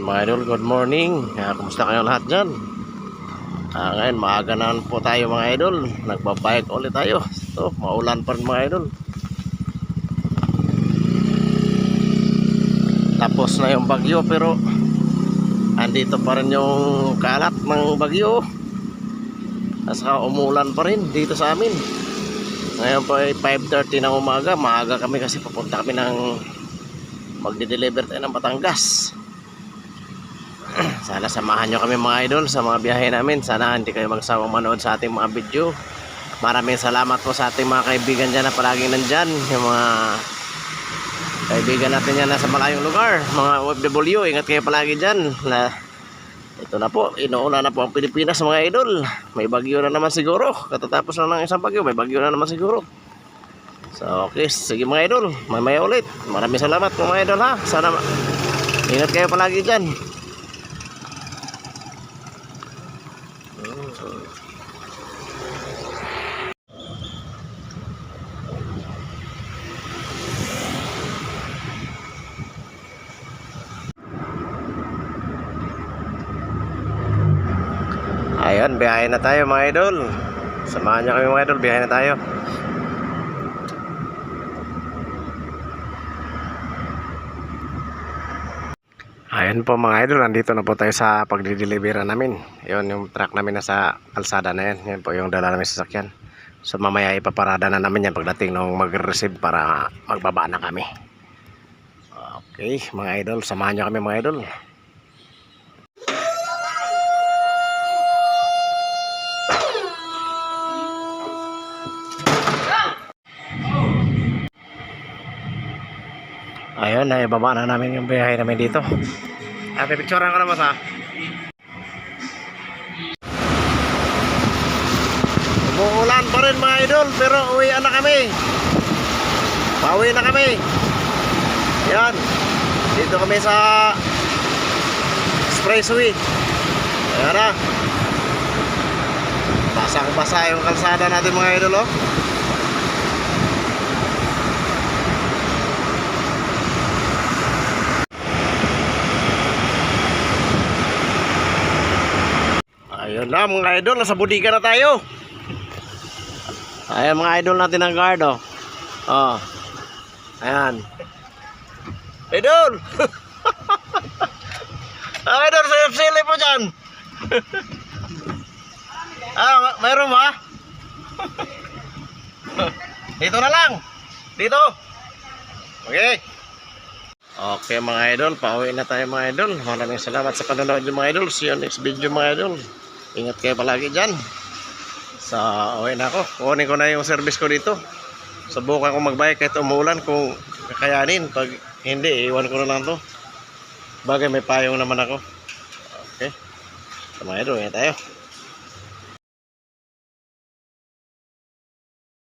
Ayun mga idol, good morning. Kumusta kayo lahat dyan? Ah, ngayon, maaga na po tayo mga idol. Nagbabike ulit tayo. So, maulan pa rin mga idol. Tapos na yung bagyo pero andito pa rin yung kalat ng bagyo. At saka umulan pa rin dito sa amin. Ngayon po ay 5.30 ng umaga. Maaga kami kasi papunta kami ng magde-deliver tayo ng Batangas. Sana samahan nyo kami mga idol sa mga biyahe namin. Sana hindi kayo magsawang manood sa ating mga video. Maraming salamat po sa ating mga kaibigan dyan na palaging nandyan. Yung mga kaibigan natin yan nasa malayong lugar. Mga OFW, ingat kayo palagi dyan. Na, ito na po, inuuna na po ang Pilipinas mga idol. May bagyo na naman siguro. Katatapos na ng isang bagyo, may bagyo na naman siguro. So, okay. Sige mga idol, mamaya ulit. Maraming salamat mga idol ha. Sana ingat kayo palagi dyan. Ayun, biyahe na tayo mga idol. Samahan niyo kami mga idol, biyahe na tayo. Ayun po mga idol, nandito na po tayo sa pagdidelivera namin. Yun yung truck namin nasa kalsada na yan. Yan po yung dala namin sa sasakyan. So mamaya ipaparada na namin yan pagdating nung mag-receive para magbaba na kami. Okay, mga idol, samahan niyo kami mga idol. Ayun, naibaba na namin yung biyahe namin dito. Ah, pipicturean ko na mas ha. Umuulan pa rin mga idol, pero uwi na kami. Pauwi na kami. Yan. Dito kami sa expressway. Ayan na. Basang-basa yung kalsada natin mga idol, oh. Ayun na mga idol, nasa bodega na tayo. Ayan mga idol natin ang guard oh. Oh. Ayan. Idol! ah, idol, sa sili po dyan. ah, ma- mayroon ba? Dito na lang. Dito. Okay. Okay mga idol, pauwi na tayo mga idol. Maraming salamat sa panonood mga idol. See you next video mga idol. Ingat kayo palagi dyan. Sa uwi na ako. Kunin ko na yung service ko dito. Subukan ko magbike kahit umulan kung kakayanin. Pag hindi, iwan ko na lang to. Bagay may payong naman ako. Okay. So mga idol, ingat tayo.